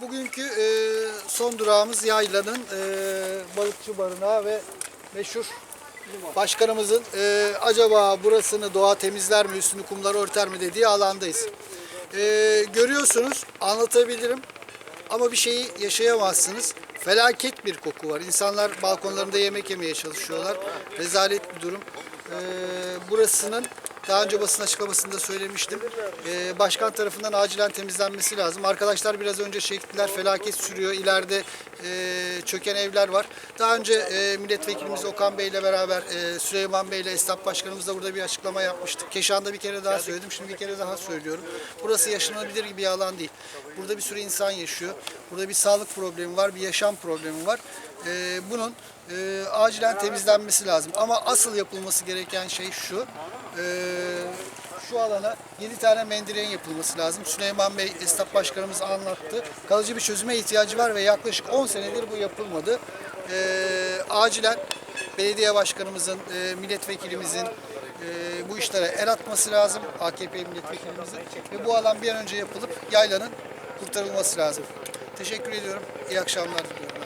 bugünkü e, son durağımız Yayla'nın e, balıkçı barınağı ve meşhur başkanımızın e, acaba burasını doğa temizler mi, üstünü kumları örter mi dediği alandayız. E, görüyorsunuz, anlatabilirim ama bir şeyi yaşayamazsınız. Felaket bir koku var. İnsanlar balkonlarında yemek yemeye çalışıyorlar. Rezalet bir durum. E, burasının daha önce basın açıklamasında söylemiştim. Ee, başkan tarafından acilen temizlenmesi lazım. Arkadaşlar biraz önce çektiler. Felaket sürüyor. İleride e, çöken evler var. Daha önce e, milletvekilimiz Okan Bey ile beraber e, Süleyman Bey ile esnaf başkanımız da burada bir açıklama yapmıştık. Keşan'da bir kere daha söyledim. Şimdi bir kere daha söylüyorum. Burası yaşanabilir gibi bir alan değil. Burada bir sürü insan yaşıyor. Burada bir sağlık problemi var. Bir yaşam problemi var. E, bunun e, acilen temizlenmesi lazım. Ama asıl yapılması gereken şey şu. e, şu alana 7 tane mendireğin yapılması lazım. Süleyman Bey esnaf başkanımız anlattı. Kalıcı bir çözüme ihtiyacı var ve yaklaşık 10 senedir bu yapılmadı. E, acilen belediye başkanımızın, e, milletvekilimizin e, bu işlere el atması lazım. AKP milletvekilimizin ve bu alan bir an önce yapılıp yaylanın kurtarılması lazım. Teşekkür ediyorum. İyi akşamlar diliyorum.